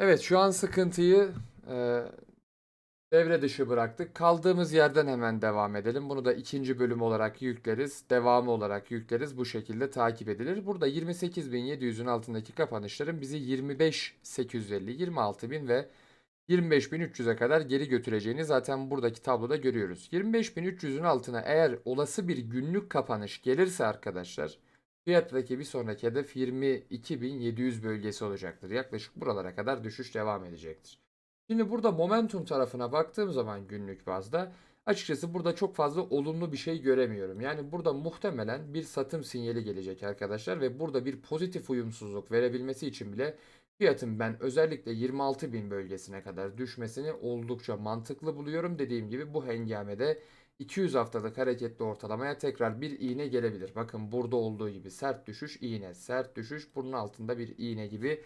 Evet şu an sıkıntıyı e, devre dışı bıraktık. Kaldığımız yerden hemen devam edelim. Bunu da ikinci bölüm olarak yükleriz. Devamı olarak yükleriz. Bu şekilde takip edilir. Burada 28.700'ün altındaki kapanışların bizi 25.850, 26.000 ve 25.300'e kadar geri götüreceğini zaten buradaki tabloda görüyoruz. 25.300'ün altına eğer olası bir günlük kapanış gelirse arkadaşlar fiyattaki bir sonraki hedef 22.700 bölgesi olacaktır. Yaklaşık buralara kadar düşüş devam edecektir. Şimdi burada momentum tarafına baktığım zaman günlük bazda açıkçası burada çok fazla olumlu bir şey göremiyorum. Yani burada muhtemelen bir satım sinyali gelecek arkadaşlar ve burada bir pozitif uyumsuzluk verebilmesi için bile fiyatın ben özellikle 26.000 bölgesine kadar düşmesini oldukça mantıklı buluyorum. Dediğim gibi bu hengamede 200 haftalık hareketli ortalamaya tekrar bir iğne gelebilir. Bakın burada olduğu gibi sert düşüş, iğne, sert düşüş, bunun altında bir iğne gibi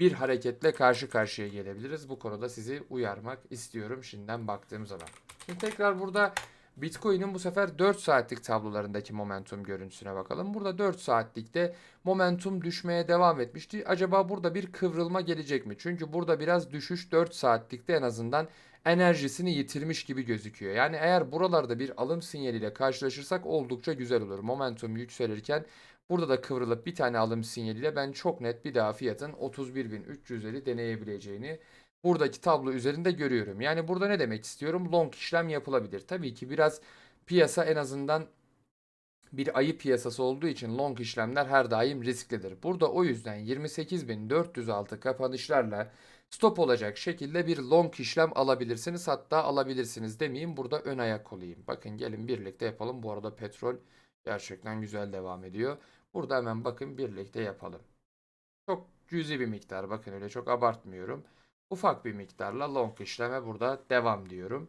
bir hareketle karşı karşıya gelebiliriz. Bu konuda sizi uyarmak istiyorum şimdiden baktığım zaman. Şimdi tekrar burada Bitcoin'in bu sefer 4 saatlik tablolarındaki momentum görüntüsüne bakalım. Burada 4 saatlikte momentum düşmeye devam etmişti. Acaba burada bir kıvrılma gelecek mi? Çünkü burada biraz düşüş 4 saatlikte en azından enerjisini yitirmiş gibi gözüküyor. Yani eğer buralarda bir alım sinyaliyle karşılaşırsak oldukça güzel olur. Momentum yükselirken burada da kıvrılıp bir tane alım sinyaliyle ben çok net bir daha fiyatın 31.350 deneyebileceğini buradaki tablo üzerinde görüyorum. Yani burada ne demek istiyorum? Long işlem yapılabilir. Tabii ki biraz piyasa en azından bir ayı piyasası olduğu için long işlemler her daim risklidir. Burada o yüzden 28.406 kapanışlarla stop olacak şekilde bir long işlem alabilirsiniz. Hatta alabilirsiniz demeyeyim burada ön ayak olayım. Bakın gelin birlikte yapalım. Bu arada petrol gerçekten güzel devam ediyor. Burada hemen bakın birlikte yapalım. Çok cüzi bir miktar bakın öyle çok abartmıyorum. Ufak bir miktarla long işleme burada devam diyorum.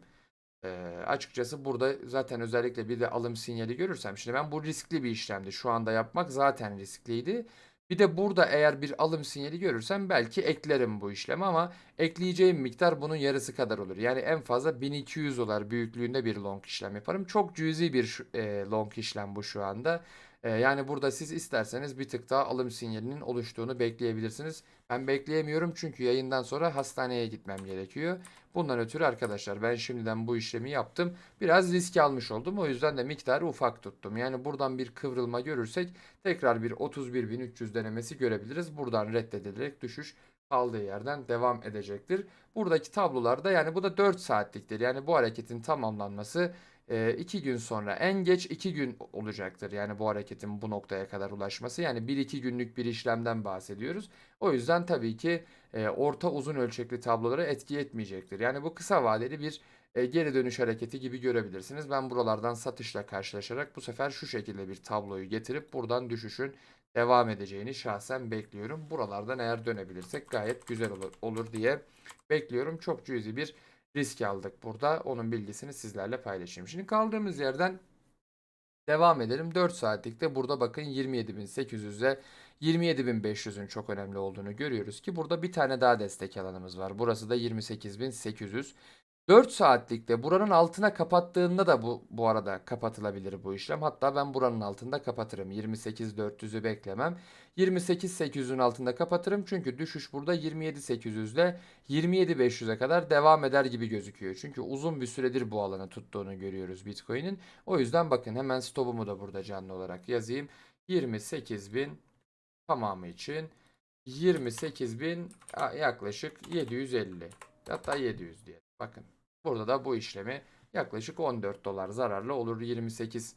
Ee, açıkçası burada zaten özellikle bir de alım sinyali görürsem şimdi ben bu riskli bir işlemdi. Şu anda yapmak zaten riskliydi. Bir de burada eğer bir alım sinyali görürsem belki eklerim bu işlemi ama ekleyeceğim miktar bunun yarısı kadar olur. Yani en fazla 1200 dolar büyüklüğünde bir long işlem yaparım. Çok cüzi bir e, long işlem bu şu anda. E, yani burada siz isterseniz bir tık daha alım sinyalinin oluştuğunu bekleyebilirsiniz. Ben bekleyemiyorum çünkü yayından sonra hastaneye gitmem gerekiyor. Bundan ötürü arkadaşlar ben şimdiden bu işlemi yaptım. Biraz risk almış oldum. O yüzden de miktarı ufak tuttum. Yani buradan bir kıvrılma görürsek tekrar bir 31.300 denemesi görebiliriz. Buradan reddedilerek düşüş kaldığı yerden devam edecektir. Buradaki tablolarda yani bu da 4 saatliktir. Yani bu hareketin tamamlanması 2 gün sonra en geç 2 gün olacaktır. Yani bu hareketin bu noktaya kadar ulaşması. Yani 1-2 günlük bir işlemden bahsediyoruz. O yüzden tabii ki e, orta uzun ölçekli tablolara etki etmeyecektir. Yani bu kısa vadeli bir e, geri dönüş hareketi gibi görebilirsiniz. Ben buralardan satışla karşılaşarak bu sefer şu şekilde bir tabloyu getirip buradan düşüşün devam edeceğini şahsen bekliyorum. Buralardan eğer dönebilirsek gayet güzel olur, olur diye bekliyorum. Çok cüzi bir risk aldık burada. Onun bilgisini sizlerle paylaşayım. Şimdi kaldığımız yerden devam edelim. 4 saatlikte burada bakın 27.800'e 27.500'ün çok önemli olduğunu görüyoruz ki burada bir tane daha destek alanımız var. Burası da 28.800. 4 saatlikte buranın altına kapattığında da bu bu arada kapatılabilir bu işlem. Hatta ben buranın altında kapatırım. 28.400'ü beklemem. 28.800'ün altında kapatırım. Çünkü düşüş burada 27.800 ile 27.500'e kadar devam eder gibi gözüküyor. Çünkü uzun bir süredir bu alanı tuttuğunu görüyoruz Bitcoin'in. O yüzden bakın hemen stopumu da burada canlı olarak yazayım. 28.000 tamamı için 28.000 a- yaklaşık 750 hatta 700 diye. Bakın burada da bu işlemi yaklaşık 14 dolar zararlı olur. 28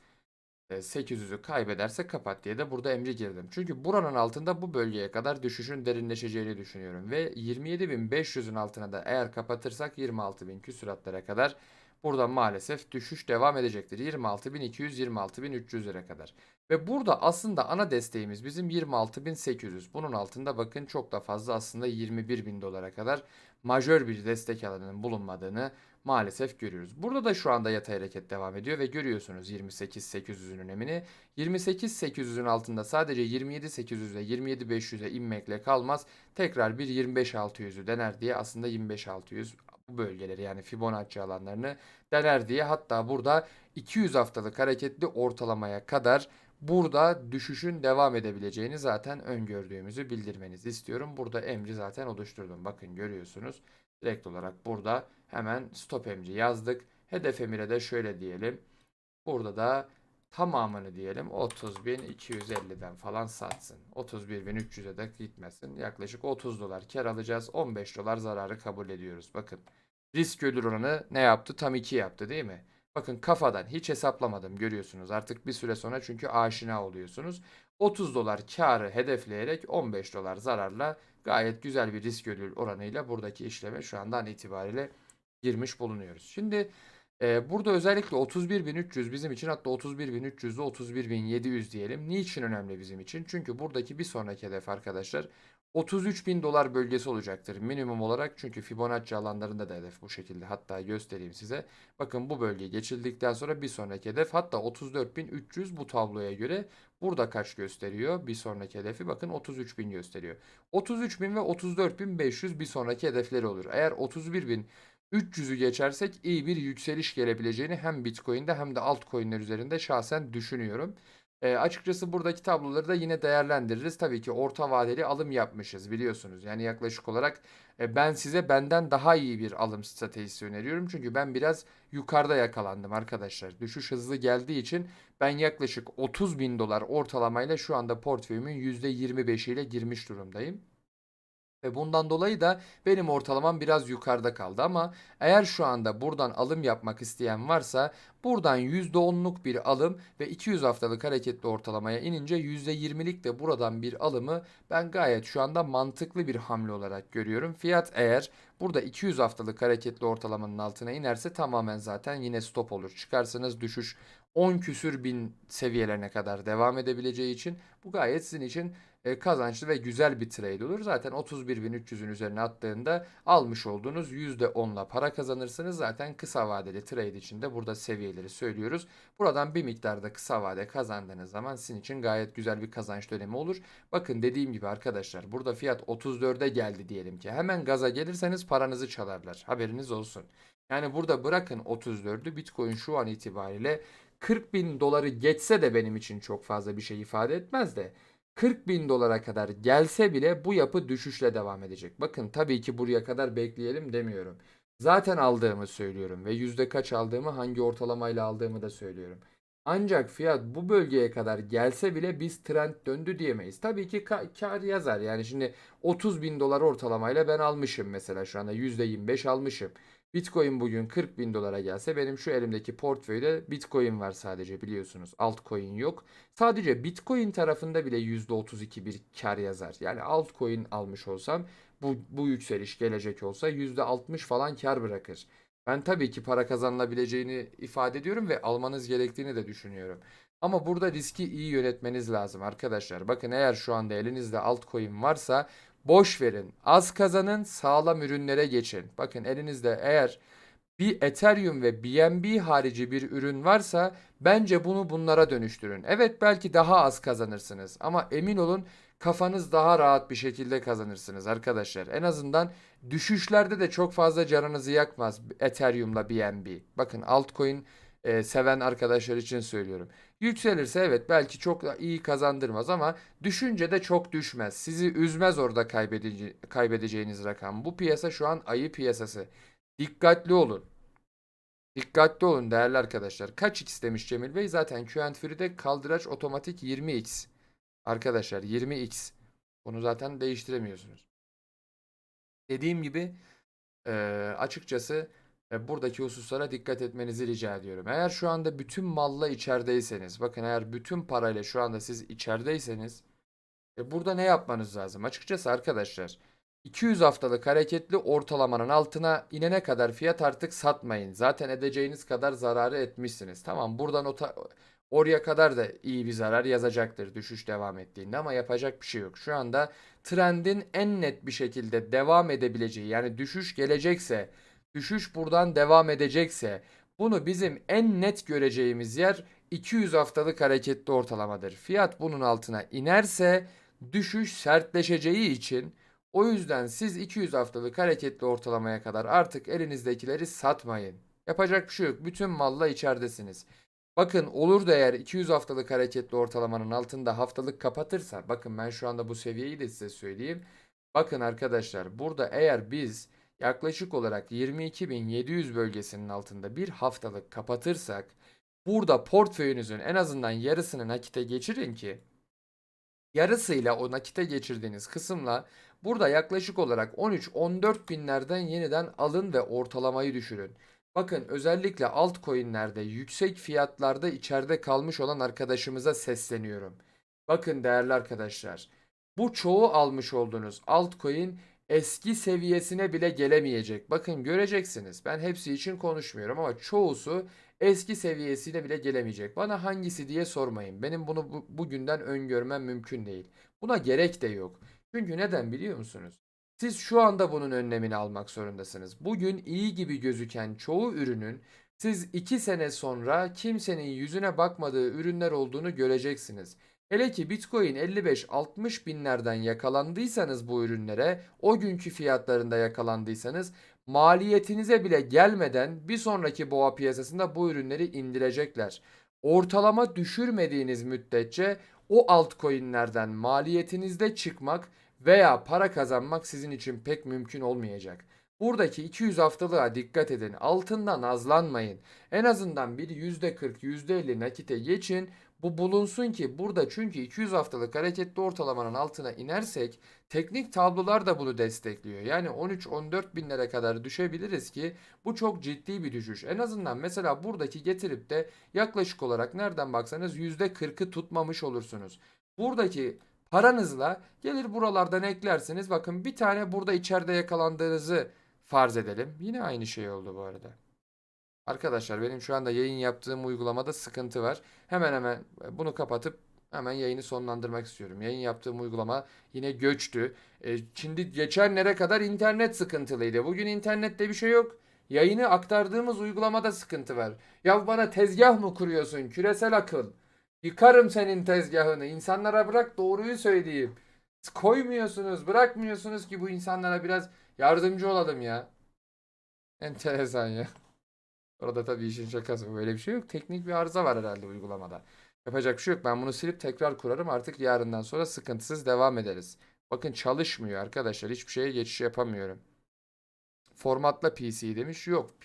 e, 800'ü kaybederse kapat diye de burada emri girdim. Çünkü buranın altında bu bölgeye kadar düşüşün derinleşeceğini düşünüyorum. Ve 27.500'ün altına da eğer kapatırsak 26.000 küsuratlara kadar burada maalesef düşüş devam edecektir. 26.200 26.300'lere kadar. Ve burada aslında ana desteğimiz bizim 26.800. Bunun altında bakın çok da fazla aslında 21.000 dolara kadar majör bir destek alanının bulunmadığını maalesef görüyoruz. Burada da şu anda yatay hareket devam ediyor ve görüyorsunuz 28.800'ün önemini. 28.800'ün altında sadece 27.800'e 27.500'e inmekle kalmaz. Tekrar bir 25.600'ü dener diye aslında 25.600 bu bölgeleri yani Fibonacci alanlarını dener diye hatta burada 200 haftalık hareketli ortalamaya kadar burada düşüşün devam edebileceğini zaten öngördüğümüzü bildirmenizi istiyorum. Burada emri zaten oluşturdum. Bakın görüyorsunuz. Direkt olarak burada hemen stop emri yazdık. Hedef emire de şöyle diyelim. Burada da tamamını diyelim 30.250'den falan satsın. 31.300'e de gitmesin. Yaklaşık 30 dolar kar alacağız. 15 dolar zararı kabul ediyoruz. Bakın risk ödül oranı ne yaptı? Tam 2 yaptı değil mi? Bakın kafadan hiç hesaplamadım görüyorsunuz. Artık bir süre sonra çünkü aşina oluyorsunuz. 30 dolar karı hedefleyerek 15 dolar zararla gayet güzel bir risk ödül oranıyla buradaki işleme şu andan itibariyle girmiş bulunuyoruz. Şimdi e, burada özellikle 31.300 bizim için hatta 31.300'de 31.700 diyelim. Niçin önemli bizim için? Çünkü buradaki bir sonraki hedef arkadaşlar 33.000 dolar bölgesi olacaktır minimum olarak. Çünkü Fibonacci alanlarında da hedef bu şekilde. Hatta göstereyim size. Bakın bu bölge geçildikten sonra bir sonraki hedef hatta 34.300 bu tabloya göre burada kaç gösteriyor? Bir sonraki hedefi bakın 33.000 gösteriyor. 33.000 ve 34.500 bir sonraki hedefleri olur. Eğer 31.300'ü geçersek iyi bir yükseliş gelebileceğini hem Bitcoin'de hem de altcoin'ler üzerinde şahsen düşünüyorum. E, açıkçası buradaki tabloları da yine değerlendiririz. Tabii ki orta vadeli alım yapmışız biliyorsunuz. Yani yaklaşık olarak e, ben size benden daha iyi bir alım stratejisi öneriyorum. Çünkü ben biraz yukarıda yakalandım arkadaşlar. Düşüş hızlı geldiği için ben yaklaşık 30 bin dolar ortalamayla şu anda portföyümün %25'iyle girmiş durumdayım. Ve bundan dolayı da benim ortalamam biraz yukarıda kaldı ama eğer şu anda buradan alım yapmak isteyen varsa buradan %10'luk bir alım ve 200 haftalık hareketli ortalamaya inince %20'lik de buradan bir alımı ben gayet şu anda mantıklı bir hamle olarak görüyorum. Fiyat eğer burada 200 haftalık hareketli ortalamanın altına inerse tamamen zaten yine stop olur. Çıkarsınız düşüş 10 küsür bin seviyelerine kadar devam edebileceği için bu gayet sizin için e, kazançlı ve güzel bir trade olur. Zaten 31.300'ün üzerine attığında almış olduğunuz %10'la para kazanırsınız. Zaten kısa vadeli trade için de burada seviyeleri söylüyoruz. Buradan bir miktarda kısa vade kazandığınız zaman sizin için gayet güzel bir kazanç dönemi olur. Bakın dediğim gibi arkadaşlar burada fiyat 34'e geldi diyelim ki. Hemen gaza gelirseniz paranızı çalarlar. Haberiniz olsun. Yani burada bırakın 34'ü Bitcoin şu an itibariyle 40 bin doları geçse de benim için çok fazla bir şey ifade etmez de 40 bin dolara kadar gelse bile bu yapı düşüşle devam edecek. Bakın tabii ki buraya kadar bekleyelim demiyorum. Zaten aldığımı söylüyorum ve yüzde kaç aldığımı hangi ortalamayla aldığımı da söylüyorum. Ancak fiyat bu bölgeye kadar gelse bile biz trend döndü diyemeyiz. Tabii ki ka- kar yazar. Yani şimdi 30 bin dolar ortalamayla ben almışım mesela şu anda %25 almışım. Bitcoin bugün 40 bin dolara gelse benim şu elimdeki portföyde Bitcoin var sadece biliyorsunuz. Altcoin yok. Sadece Bitcoin tarafında bile %32 bir kar yazar. Yani altcoin almış olsam bu, bu yükseliş gelecek olsa %60 falan kar bırakır. Ben tabii ki para kazanılabileceğini ifade ediyorum ve almanız gerektiğini de düşünüyorum. Ama burada riski iyi yönetmeniz lazım arkadaşlar. Bakın eğer şu anda elinizde altcoin varsa boş verin. Az kazanın, sağlam ürünlere geçin. Bakın elinizde eğer bir Ethereum ve BNB harici bir ürün varsa bence bunu bunlara dönüştürün. Evet belki daha az kazanırsınız ama emin olun kafanız daha rahat bir şekilde kazanırsınız arkadaşlar. En azından düşüşlerde de çok fazla canınızı yakmaz Ethereum'la BNB. Bakın altcoin e, seven arkadaşlar için söylüyorum. Yükselirse evet belki çok da iyi kazandırmaz ama düşünce de çok düşmez. Sizi üzmez orada kaybedece kaybedeceğiniz rakam. Bu piyasa şu an ayı piyasası. Dikkatli olun. Dikkatli olun değerli arkadaşlar. Kaç x demiş Cemil Bey? Zaten Q&Free'de kaldıraç otomatik 20x. Arkadaşlar 20x. Bunu zaten değiştiremiyorsunuz. Dediğim gibi açıkçası buradaki hususlara dikkat etmenizi rica ediyorum. Eğer şu anda bütün malla içerideyseniz, bakın eğer bütün parayla şu anda siz içerideyseniz, e, burada ne yapmanız lazım? Açıkçası arkadaşlar, 200 haftalık hareketli ortalamanın altına inene kadar fiyat artık satmayın. Zaten edeceğiniz kadar zararı etmişsiniz. Tamam, buradan o oraya kadar da iyi bir zarar yazacaktır düşüş devam ettiğinde ama yapacak bir şey yok. Şu anda trendin en net bir şekilde devam edebileceği, yani düşüş gelecekse düşüş buradan devam edecekse bunu bizim en net göreceğimiz yer 200 haftalık hareketli ortalamadır. Fiyat bunun altına inerse düşüş sertleşeceği için o yüzden siz 200 haftalık hareketli ortalamaya kadar artık elinizdekileri satmayın. Yapacak bir şey yok. Bütün malla içeridesiniz. Bakın olur da eğer 200 haftalık hareketli ortalamanın altında haftalık kapatırsa bakın ben şu anda bu seviyeyi de size söyleyeyim. Bakın arkadaşlar burada eğer biz yaklaşık olarak 22.700 bölgesinin altında bir haftalık kapatırsak burada portföyünüzün en azından yarısını nakite geçirin ki yarısıyla o nakite geçirdiğiniz kısımla burada yaklaşık olarak 13-14 binlerden yeniden alın ve ortalamayı düşürün. Bakın özellikle altcoin'lerde yüksek fiyatlarda içeride kalmış olan arkadaşımıza sesleniyorum. Bakın değerli arkadaşlar, bu çoğu almış olduğunuz altcoin eski seviyesine bile gelemeyecek. Bakın göreceksiniz. Ben hepsi için konuşmuyorum ama çoğusu eski seviyesine bile gelemeyecek. Bana hangisi diye sormayın. Benim bunu bu- bugünden öngörmem mümkün değil. Buna gerek de yok. Çünkü neden biliyor musunuz? Siz şu anda bunun önlemini almak zorundasınız. Bugün iyi gibi gözüken çoğu ürünün siz 2 sene sonra kimsenin yüzüne bakmadığı ürünler olduğunu göreceksiniz. Hele ki Bitcoin 55-60 binlerden yakalandıysanız bu ürünlere, o günkü fiyatlarında yakalandıysanız maliyetinize bile gelmeden bir sonraki boğa piyasasında bu ürünleri indirecekler. Ortalama düşürmediğiniz müddetçe o altcoin'lerden maliyetinizde çıkmak veya para kazanmak sizin için pek mümkün olmayacak. Buradaki 200 haftalığa dikkat edin. Altından nazlanmayın. En azından bir %40, %50 nakite geçin. Bu bulunsun ki burada çünkü 200 haftalık hareketli ortalamanın altına inersek teknik tablolar da bunu destekliyor. Yani 13-14 binlere kadar düşebiliriz ki bu çok ciddi bir düşüş. En azından mesela buradaki getirip de yaklaşık olarak nereden baksanız %40'ı tutmamış olursunuz. Buradaki paranızla gelir buralardan eklersiniz. Bakın bir tane burada içeride yakalandığınızı farz edelim. Yine aynı şey oldu bu arada. Arkadaşlar benim şu anda yayın yaptığım uygulamada sıkıntı var. Hemen hemen bunu kapatıp hemen yayını sonlandırmak istiyorum. Yayın yaptığım uygulama yine göçtü. E, şimdi geçenlere kadar internet sıkıntılıydı. Bugün internette bir şey yok. Yayını aktardığımız uygulamada sıkıntı var. Ya bana tezgah mı kuruyorsun? Küresel akıl. Yıkarım senin tezgahını. İnsanlara bırak doğruyu söyleyeyim. Koymuyorsunuz, bırakmıyorsunuz ki bu insanlara biraz yardımcı olalım ya. Enteresan ya. Orada tabii işin şakası. Böyle bir şey yok. Teknik bir arıza var herhalde uygulamada. Yapacak bir şey yok. Ben bunu silip tekrar kurarım. Artık yarından sonra sıkıntısız devam ederiz. Bakın çalışmıyor arkadaşlar. Hiçbir şeye geçiş yapamıyorum. Formatla PC demiş. Yok.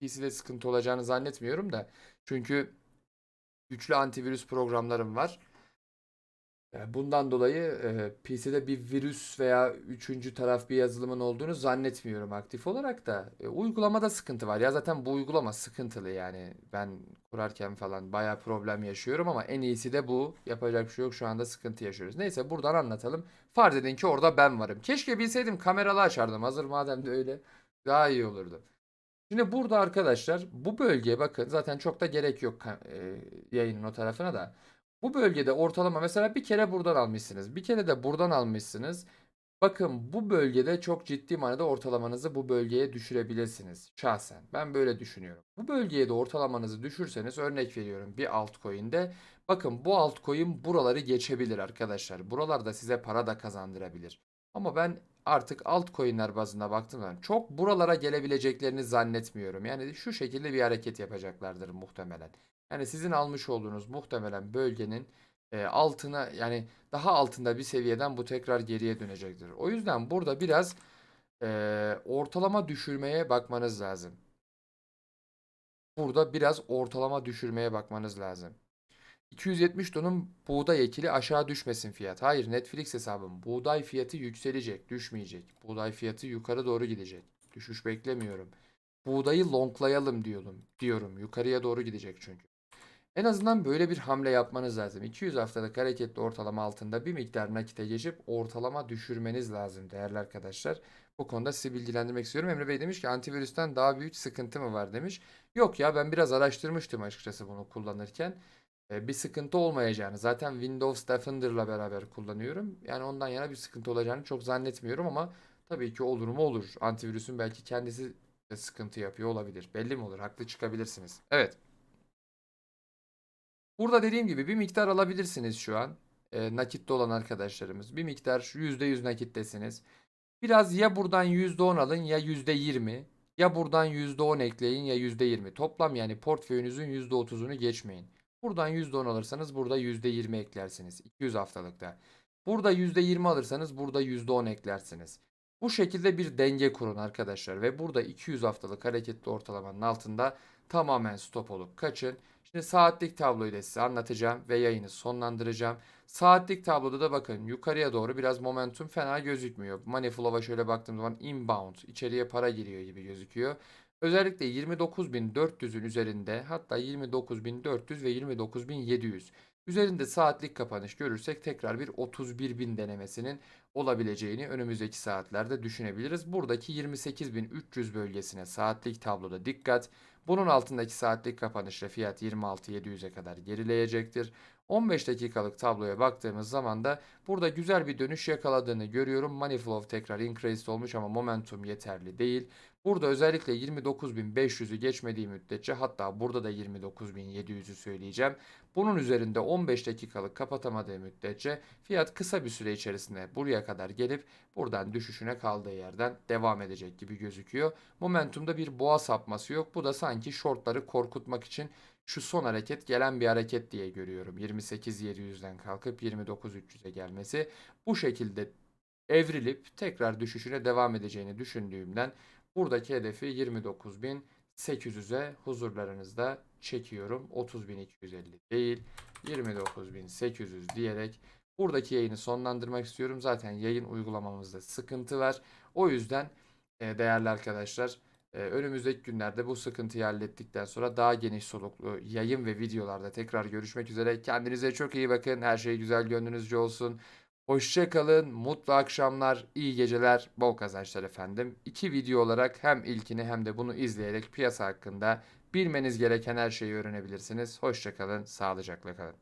PC'de sıkıntı olacağını zannetmiyorum da. Çünkü güçlü antivirüs programlarım var. E, Bundan dolayı e, PC'de bir virüs veya üçüncü taraf bir yazılımın olduğunu zannetmiyorum aktif olarak da. E, uygulamada sıkıntı var. Ya zaten bu uygulama sıkıntılı yani. Ben kurarken falan bayağı problem yaşıyorum ama en iyisi de bu. Yapacak bir şey yok. Şu anda sıkıntı yaşıyoruz. Neyse buradan anlatalım. Farz edin ki orada ben varım. Keşke bilseydim kameralı açardım. Hazır madem de öyle. Daha iyi olurdu. Şimdi burada arkadaşlar bu bölgeye bakın zaten çok da gerek yok yayının o tarafına da. Bu bölgede ortalama mesela bir kere buradan almışsınız. Bir kere de buradan almışsınız. Bakın bu bölgede çok ciddi manada ortalamanızı bu bölgeye düşürebilirsiniz. Şahsen ben böyle düşünüyorum. Bu bölgeye de ortalamanızı düşürseniz örnek veriyorum bir altcoin'de. Bakın bu altcoin buraları geçebilir arkadaşlar. Buralarda size para da kazandırabilir. Ama ben artık altcoin'ler bazında baktığım zaman çok buralara gelebileceklerini zannetmiyorum. Yani şu şekilde bir hareket yapacaklardır muhtemelen. Yani sizin almış olduğunuz muhtemelen bölgenin e, altına yani daha altında bir seviyeden bu tekrar geriye dönecektir. O yüzden burada biraz e, ortalama düşürmeye bakmanız lazım. Burada biraz ortalama düşürmeye bakmanız lazım. 270 tonun buğday ekili aşağı düşmesin fiyat. Hayır Netflix hesabım. Buğday fiyatı yükselecek, düşmeyecek. Buğday fiyatı yukarı doğru gidecek. Düşüş beklemiyorum. Buğdayı longlayalım diyorum. Diyorum. Yukarıya doğru gidecek çünkü. En azından böyle bir hamle yapmanız lazım. 200 haftalık hareketli ortalama altında bir miktar nakite geçip ortalama düşürmeniz lazım değerli arkadaşlar. Bu konuda sizi bilgilendirmek istiyorum. Emre Bey demiş ki antivirüsten daha büyük sıkıntı mı var demiş. Yok ya ben biraz araştırmıştım açıkçası bunu kullanırken. E, bir sıkıntı olmayacağını zaten Windows Defender'la beraber kullanıyorum. Yani ondan yana bir sıkıntı olacağını çok zannetmiyorum ama tabii ki olur mu olur. Antivirüsün belki kendisi de sıkıntı yapıyor olabilir. Belli mi olur? Haklı çıkabilirsiniz. Evet. Burada dediğim gibi bir miktar alabilirsiniz şu an. E, nakitte olan arkadaşlarımız. Bir miktar %100 nakittesiniz. Biraz ya buradan %10 alın ya %20. Ya buradan %10 ekleyin ya %20. Toplam yani portföyünüzün %30'unu geçmeyin. Buradan %10 alırsanız burada %20 eklersiniz 200 haftalıkta. Burada %20 alırsanız burada %10 eklersiniz. Bu şekilde bir denge kurun arkadaşlar ve burada 200 haftalık hareketli ortalamanın altında tamamen stop olup kaçın. Şimdi saatlik tabloyu da size anlatacağım ve yayını sonlandıracağım. Saatlik tabloda da bakın yukarıya doğru biraz momentum fena gözükmüyor. Money flow'a şöyle baktığım zaman inbound içeriye para giriyor gibi gözüküyor. Özellikle 29.400'ün üzerinde hatta 29.400 ve 29.700 üzerinde saatlik kapanış görürsek tekrar bir 31.000 denemesinin olabileceğini önümüzdeki saatlerde düşünebiliriz. Buradaki 28.300 bölgesine saatlik tabloda dikkat. Bunun altındaki saatlik kapanışla fiyat 26.700'e kadar gerileyecektir. 15 dakikalık tabloya baktığımız zaman da burada güzel bir dönüş yakaladığını görüyorum. Money flow tekrar increased olmuş ama momentum yeterli değil. Burada özellikle 29.500'ü geçmediği müddetçe hatta burada da 29.700'ü söyleyeceğim. Bunun üzerinde 15 dakikalık kapatamadığı müddetçe fiyat kısa bir süre içerisinde buraya kadar gelip buradan düşüşüne kaldığı yerden devam edecek gibi gözüküyor. Momentumda bir boğa sapması yok. Bu da sanki shortları korkutmak için şu son hareket gelen bir hareket diye görüyorum. 28.700'den kalkıp 29.300'e gelmesi bu şekilde evrilip tekrar düşüşüne devam edeceğini düşündüğümden buradaki hedefi 29.800'e huzurlarınızda çekiyorum. 30.250 değil 29.800 diyerek buradaki yayını sonlandırmak istiyorum. Zaten yayın uygulamamızda sıkıntı var. O yüzden e, değerli arkadaşlar e, önümüzdeki günlerde bu sıkıntıyı hallettikten sonra daha geniş soluklu yayın ve videolarda tekrar görüşmek üzere. Kendinize çok iyi bakın. Her şey güzel gönlünüzce olsun. Hoşça kalın, mutlu akşamlar, iyi geceler, bol kazançlar efendim. İki video olarak hem ilkini hem de bunu izleyerek piyasa hakkında bilmeniz gereken her şeyi öğrenebilirsiniz. Hoşça kalın, sağlıcakla kalın.